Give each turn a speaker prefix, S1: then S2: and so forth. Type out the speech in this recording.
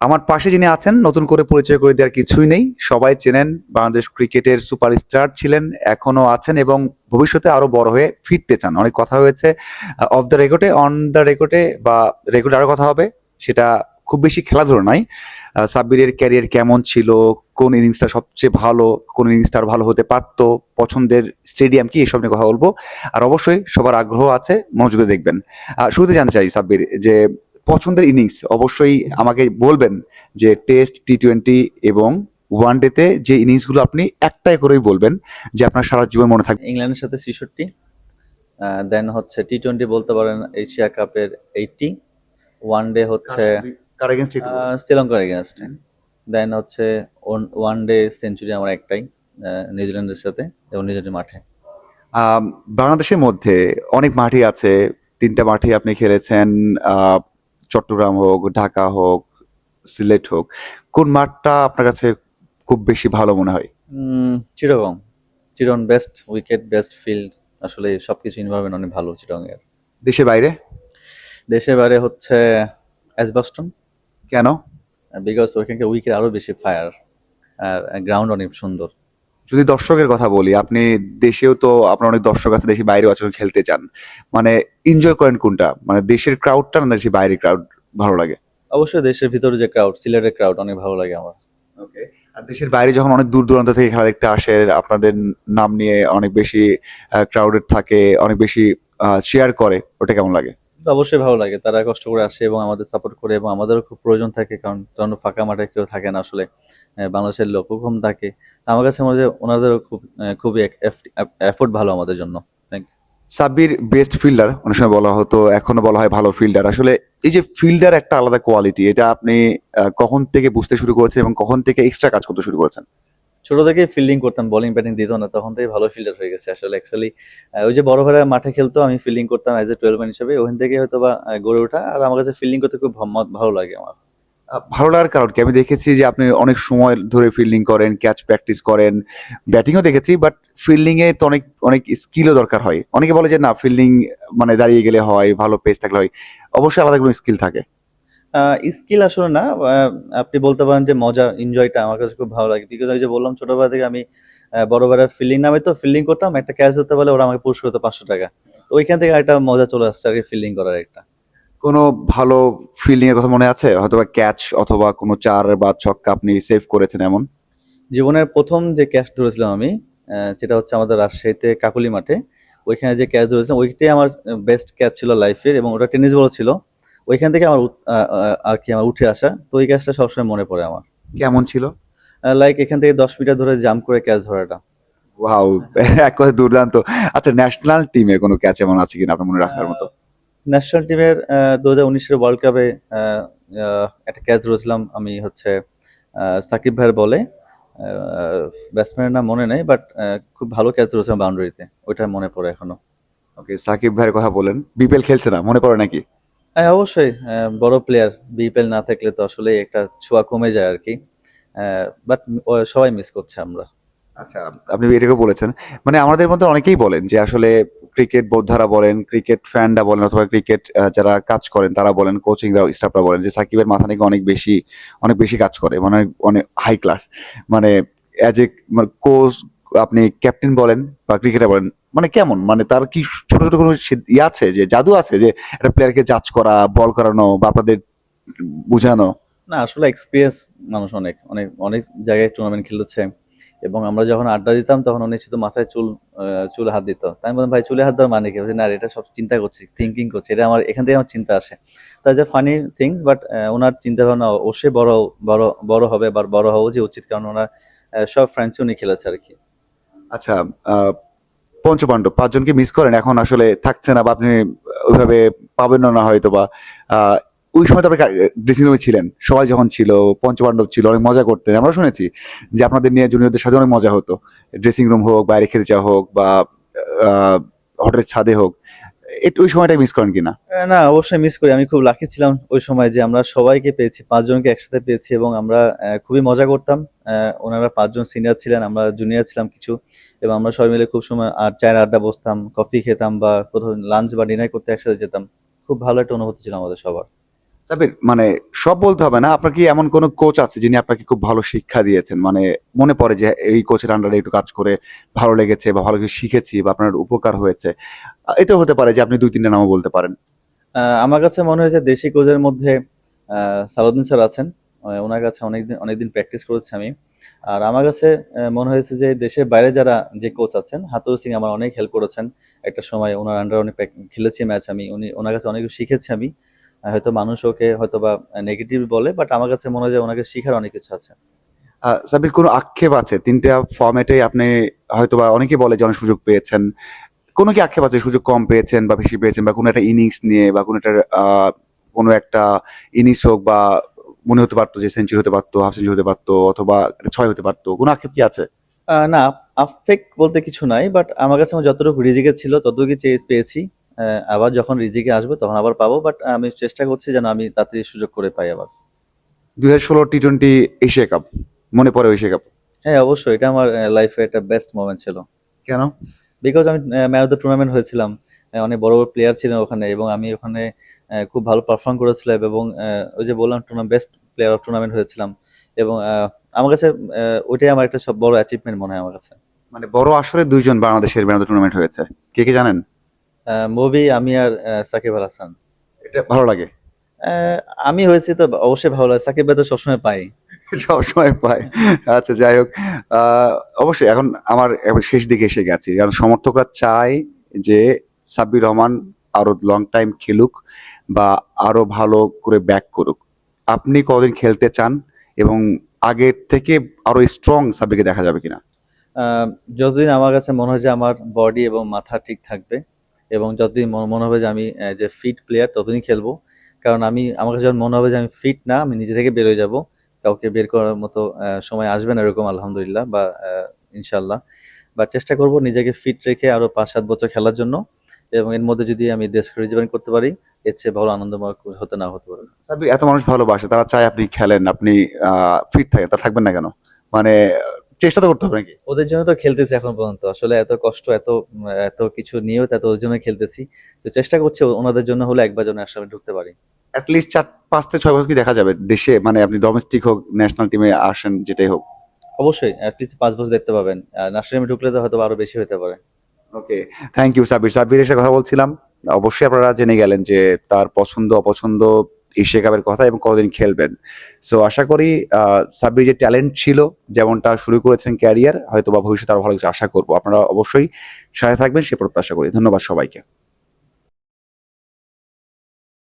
S1: আমার পাশে যিনি আছেন, নতুন করে পরিচয় করে দেওয়ার কিছুই নেই। সবাই চেনেন বাংলাদেশ ক্রিকেটের সুপারস্টার ছিলেন এখনও আছেন এবং ভবিষ্যতে আরও বড় হয়ে ফিরতে চান। অনেক কথা হয়েছে অফ দ্য রেকর্ডে অন দ্য রেকর্ডে বা রেকর্ডে আরও কথা হবে, সেটা খুব বেশি খেলাধুলো নয়। সাব্বিরের ক্যারিয়ার কেমন ছিল, কোন ইনিংসটা সবচেয়ে ভালো, কোন ইনিংসটা ভালো হতে পারতো, পছন্দের স্টেডিয়াম কি, এসব নিয়ে কথা বলব। আর অবশ্যই সবার আগ্রহ আছে, মনোযোগে দেখবেন। শুরুতে জানতে চাই সাব্বির, যে পছন্দের ইনিংস অবশ্যই আমাকে বলবেন যে টেস্ট টি টোয়েন্টি এবং ওয়ান ডেতে যে ইনিংসগুলো আপনি একটাই করেই বলবেন যে আপনার সারা জীবন মনে থাকবে।
S2: ইংল্যান্ডের সাথে ছিষট্টি দেন হচ্ছে টি টোয়েন্টি বলতে পারেন এশিয়া কাপের এইটটি ওয়ান ডে হচ্ছে? শ্রীলঙ্কার এগেনস্টে দেন হচ্ছে ওয়ান ডে সেঞ্চুরি আমার একটাই নিউজিল্যান্ডের সাথে এবং নিউজিল্যান্ডের মাঠে।
S1: বাংলাদেশের মধ্যে অনেক মাঠই আছে তিনটা মাঠে আপনি খেলেছেন চট্টগ্রাম হোক ঢাকা হোক সিলেট হোক কোন মাঠটা আপনার কাছে খুব বেশি ভালো মনে হয়?
S2: চিরগং চিরন বেস্ট উইকেট বেস্ট ফিল্ড আসলে সবকিছু ইনভারমেন্ট অনেক ভালো চিরং এর
S1: দেশের বাইরে?
S2: দেশের বাইরে হচ্ছে অ্যাসবাস্টন
S1: কেন?
S2: বিকজ ওইখানকার উইকেট আরও বেশি ফায়ার আর গ্রাউন্ড অনেক সুন্দর।
S1: যদি দর্শকের কথা বলি আপনি দেশেও তো আপনার অনেক দর্শক আছে দেশে বাইরেও আছে খেলতে চান। মানে এনজয় করেন কোনটা? মানে দেশের ক্রাউডটা না দেশের বাইরের ক্রাউড ভালো লাগে?
S2: অবশ্যই দেশের ভিতরে যে ক্রাউড সিলেটের ক্রাউড অনেক ভালো লাগে আমার।
S1: ওকে আর দেশের বাইরে যখন অনেক দূর দূরান্ত থেকে খেলা দেখতে আসে আপনাদের নাম নিয়ে অনেক বেশি ক্রাউডেড থাকে অনেক বেশি শেয়ার করে ওটা কেমন লাগে?
S2: অবশ্যই ভালো লাগে। তারা কষ্ট করে আসে এবং আমাদের সাপোর্ট করে এবং আমাদেরও খুব প্রয়োজন থাকে কারণ তখন ফাঁকা মাঠে কেউ থাকে না আসলে বাংলাদেশের লোকও কম থাকে। আমার কাছে মনে হয় ওনাদেরও খুব খুবই এফোর্ট ভালো আমাদের জন্য।
S1: সাব্বির বেস্ট ফিল্ডার অনেক সময় বলা হতো, এখনও বলা হয় ভালো ফিল্ডার আসলে এই যে ফিল্ডার একটা আলাদা কোয়ালিটি এটা আপনি কখন থেকে বুঝতে শুরু করেছেন এবং কখন থেকে এক্সট্রা কাজ করতে শুরু করেছেন?
S2: ছোট থেকে ফিল্ডিং করতাম বলিং ব্যাটিং দিত না, তখন থেকে ভালো ফিল্ডার হয়ে গেছে। আসলে অ্যাকচুয়ালি ওই যে বড় ভাইরা মাঠে খেলতো, আমি ফিল্ডিং করতাম অ্যাজ এ টুয়েলভ ম্যান হিসেবে, ওখান থেকে হয়তো বা গড়ে ওঠা। আর আমার কাছে ফিল্ডিং করতে খুব ভালো লাগে আমার।
S1: ভালো লাগার কারণ কি? আমি দেখেছি যে আপনি অনেক সময় ধরে ফিল্ডিং করেন ক্যাচ প্র্যাকটিস করেন ব্যাটিংও দেখেছি বাট ফিল্ডিং এ তো অনেক অনেক স্কিলও দরকার হয়। অনেকে বলে যে না ফিল্ডিং মানে দাঁড়িয়ে গেলে হয়, ভালো পেস থাকলে হয়। অবশ্যই আলাদা কোনো স্কিল থাকে।
S2: স্কিল আসলে না আপনি বলতে পারেন যে মজা এনজয়টা আমার কাছে খুব ভালো লাগে। বিকজ ওই যে বললাম ছোটবেলা থেকে আমি বড় বড় ফিল্ডিং নামে তো ফিল্ডিং করতাম একটা ক্যাচ ধরতে পারলে ওরা আমাকে পুরস্কার করতো পাঁচশো টাকা। তো ওইখান থেকে একটা মজা চলে আসছে আর কি ফিল্ডিং করার একটা।
S1: কোনো ভালো ফিল্ডিং এর কথা মনে আছে? হয়তো বা ক্যাচ অথবা কোনো চার বা ছক্কা আপনি সেভ করেছেন এমন?
S2: জীবনের প্রথম যে ক্যাচ ধরেছিলাম আমি যেটা হচ্ছে আমাদের রাজশাহীতে কাকুলি মাঠে। ওইখানে যে ক্যাচ ধরেছিলাম ওইটাই আমার বেস্ট ক্যাচ ছিল লাইফের এবং ওটা টেনিস বল ছিল। ওইখান থেকে আমার আর কি আমার উঠে আসা। তো ওই ক্যাচটা সবসময় মনে পড়ে আমার।
S1: কেমন ছিল?
S2: লাইক এখান থেকে দশ মিটার ধরে জাম্প করে ক্যাচ ধরাটা।
S1: ওয়াও এক কথা দুর্দান্ত। আচ্ছা ন্যাশনাল টিমে কোনো ক্যাচ এমন আছে কিনা আপনার মনে রাখার মতো?
S2: ন্যাশনাল টিমের দু হাজার উনিশের ওয়ার্ল্ড কাপে একটা ক্যাচ ধরেছিলাম আমি হচ্ছে সাকিব ভাইয়ের বলে। ব্যাটসম্যানের নাম মনে নেই বাট খুব ভালো ক্যাচ ধরেছিলাম বাউন্ডারিতে ওইটা মনে পড়ে এখনও।
S1: ওকে সাকিব ভাইয়ের কথা বলেন। বিপিএল খেলছে না মনে পড়ে নাকি?
S2: হ্যাঁ অবশ্যই। বড় প্লেয়ার বিপিএল না থাকলে তো আসলে একটা ছোঁয়া কমে যায় আর কি বাট সবাই মিস করছে আমরা।
S1: আচ্ছা আপনি এটাকে বলেছেন। মানে আমাদের মধ্যে অনেকেই বলেন যে আসলে ক্রিকেট বোদ্ধারা বলেন ক্রিকেট ফ্যানরা বলেন অথবা ক্রিকেট যারা কাজ করেন তারা বলেন কোচিং স্টাফরা বলেন যে সাকিবের মাথা নাকি অনেক বেশি অনেক বেশি কাজ করে। মানে অনেক হাই ক্লাস মানে অ্যাজ এ কোচ আপনি ক্যাপ্টেন বলেন বা ক্রিকেটার বলেন মানে কেমন? মানে তার কি ছোট ছোট কোনো ইয়ে আছে যে, জাদু আছে যে, একটা প্লেয়ারকে জাজ করা বল করানো বা আপনাদের বোঝানো?
S2: না, আসলে এক্সপিরিয়েন্স মানুষ অনেক অনেক অনেক জায়গায় টুর্নামেন্ট খেলেছে। এবং আমরা যখন আড্ডা দিতাম, তখন উনি শুধু মাথায় চুল চুল হাত দিত। তাই বললাম, ভাই, চুলে হাত দেওয়ার মানে কি? না এটা সব চিন্তা করছি থিঙ্কিং করছি। এটা আমার, এখান থেকে আমার চিন্তা আসে। তাই যে ফানি থিংস বাট ওনার চিন্তা ভাবনা অবশ্যই বড় বড় বড় হবে বা বড় হওয়া যে উচিত। কারণ ওনার সব ফ্রেন্ডস উনি খেলেছে আর কি।
S1: আচ্ছা পঞ্চপাণ্ডব পাঁচজনকে মিস করেন? এখন আসলে থাকছে না বা আপনি ওইভাবে পাবেন না হয়তো বা ওই সময় তো আপনি ড্রেসিং রুমে ছিলেন। সবাই যখন ছিল, পঞ্চপাণ্ডব ছিল, অনেক মজা করতেন। আমরা শুনেছি যে আপনাদের নিয়ে জুনিয়রদের সাথে অনেক মজা হতো। ড্রেসিং রুম হোক, বাইরে খেতে যাওয়া হোক বা হোটেলের ছাদে হোক। ওই সময়টা মিস করেন কিনা?
S2: না, অবশ্যই মিস করি। আমি খুব লাকি ছিলাম ওই সময় যে আমরা সবাইকে পেয়েছি, পাঁচজনকে একসাথে পেয়েছি এবং আমরা খুবই মজা করতাম। ওনারা পাঁচজন সিনিয়র ছিলেন, আমরা জুনিয়র ছিলাম কিছু। এবং আমরা সবাই মিলে খুব সময় আর চায়ের আড্ডা বসতাম কফি খেতাম বা কোথাও লাঞ্চ বা ডিনার করতে একসাথে যেতাম। খুব ভালো একটা অনুভূতি ছিল আমাদের সবার।
S1: সাবির মানে সব বলতে হবে না। আপনার কি এমন কোনো কোচ আছে যিনি আপনাকে খুব ভালো শিক্ষা দিয়েছেন? মানে মনে পড়ে যে এই কোচের আন্ডারে একটু কাজ করে ভালো লেগেছে বা ভালো কিছু শিখেছি বা আপনার উপকার হয়েছে। এটাও হতে পারে যে আপনি দুই তিনটা নামও বলতে পারেন।
S2: আমার কাছে মনে হয়েছে দেশি কোচের মধ্যে সালাউদ্দিন স্যার আছেন। ওনার কাছে অনেকদিন অনেকদিন প্র্যাকটিস করেছি আমি। আর আমার কাছে মনে হয়েছে যে দেশের বাইরে যারা যে কোচ আছেন, হাতুর সিং আমার অনেক হেল্প করেছেন। একটা সময় ওনার আন্ডার অনেক খেলেছি ম্যাচ আমি। উনি, ওনার কাছে অনেক শিখেছি আমি। হয়তো মানুষ ওকে হয়তো বা নেগেটিভ বলে বাট আমার কাছে মনে হয় ওনাকে শিখার অনেক কিছু আছে।
S1: সাবির কোনো আক্ষেপ আছে? তিনটা ফর্মেটে আপনি হয়তো বা অনেকে বলে যে অনেক সুযোগ পেয়েছেন। কোনো কি আক্ষেপ আছে সুযোগ কম পেয়েছেন বা বেশি পেয়েছেন বা কোনো একটা ইনিংস নিয়ে বা কোনো একটা কোনো একটা ইনিংস হোক বা মনে হতে পারতো যে সেঞ্চুরি হতে পারতো হাফ সেঞ্চুরি হতে পারতো অথবা ছয় হতে পারতো কোনো আক্ষেপ কি আছে?
S2: না আফেক্ট বলতে কিছু নাই বাট আমার কাছে যতটুকু রিজিকে ছিল ততটুকু চেয়ে পেয়েছি। আবার যখন রিজিকে আসবে তখন আবার পাবো বাট আমি চেষ্টা করছি যেন আমি তাড়াতাড়ি সুযোগ করে পাই আবার।
S1: দুই হাজার ষোলো টি টোয়েন্টি এশিয়া কাপ মনে পড়ে এশিয়া কাপ
S2: হ্যাঁ অবশ্যই এটা আমার লাইফে একটা বেস্ট মোমেন্ট ছিল।
S1: কেন?
S2: বিকজ আমি ম্যান অফ দ্য টুর্নামেন্ট হয়েছিলাম অনেক বড় বড় প্লেয়ার ছিলেন ওখানে এবং আমি ওখানে খুব ভালো পারফর্ম করেছিলাম এবং ওই যে বললাম tournament best player of tournament হয়েছিলাম এবং আমার কাছে ওইটাই আমার একটা সব বড় অ্যাচিভমেন্ট মনে হয় আমার কাছে।
S1: মানে বড় আসরে দুইজন বাংলাদেশের ম্যান টুর্নামেন্ট হয়েছে। কে কে জানেন?
S2: মুভি আমি আর সাকিব আল হাসান।
S1: এটা ভালো লাগে?
S2: আমি হয়েছি তো অবশ্যই ভালো লাগে সাকিব ভাই তো সবসময় পাই।
S1: সবসময় পাই। আচ্ছা যাই হোক অবশ্যই এখন আমার শেষ দিকে এসে গেছি। কারণ সমর্থকরা চায় যে সাব্বির রহমান আরও লং টাইম খেলুক বা আরও ভালো করে ব্যাক করুক। আপনি কদিন খেলতে চান এবং আগের থেকে আরও স্ট্রং সাব্বিরকে দেখা যাবে কিনা?
S2: আহ, যতদিন আমার কাছে মনে হয় যে আমার বডি এবং মাথা ঠিক থাকবে এবং যতদিন মনে হবে যে আমি যে ফিট প্লেয়ার ততদিনই খেলব। কারণ আমি আমার কাছে যখন মনে হবে যে আমি ফিট না, আমি নিজে থেকে বেরোয় যাব। কাউকে বের করার মতো সময় আসবে না এরকম, আলহামদুলিল্লাহ বা ইনশাল্লাহ বা চেষ্টা করব নিজেকে ফিট রেখে আরও পাঁচ সাত বছর খেলার জন্য। এবং এর মধ্যে যদি আমি ডেস্ক রিজীবন করতে পারি, এর চেয়ে ভালো আনন্দময় হতে না হতে পারে।
S1: এত মানুষ ভালোবাসে, তারা চায় আপনি খেলেন, আপনি ফিট থাকেন, তা থাকবেন না কেন? মানে চেষ্টা তো করতে হবে নাকি?
S2: ওদের জন্য তো খেলতেছি এখন পর্যন্ত। আসলে এত কষ্ট এত এত কিছু নিয়েও তো এত ওর জন্য খেলতেছি। তো চেষ্টা করছি ওনাদের জন্য হলে একবার যেন একসাথে ঢুকতে পারি।
S1: অ্যাটলিস্ট চার পাঁচ থেকে ছয় বছর কি দেখা যাবে? দেশে মানে আপনি ডোমেস্টিক হোক ন্যাশনাল টিমে আসেন যেটাই হোক।
S2: অবশ্যই অ্যাটলিস্ট পাঁচ বছর দেখতে পাবেন। নার্সারি ঢুকলে তো হয়তো আরও বেশি হতে পারে।
S1: Okay thank you Sabir Sabbir এসে কথা বলছিলাম। অবশ্যই আপনারা জেনে গেলেন যে তার পছন্দ অপছন্দ এশিয়া কাপের কথা এবং কতদিন খেলবেন। সো আশা করি সাব্বির যে ট্যালেন্ট ছিল, যেমনটা শুরু করেছেন ক্যারিয়ার হয়তো বা ভবিষ্যতে আরও ভালো কিছু আশা করব। আপনারা অবশ্যই সাথে থাকবেন, সে প্রত্যাশা করি। ধন্যবাদ সবাইকে।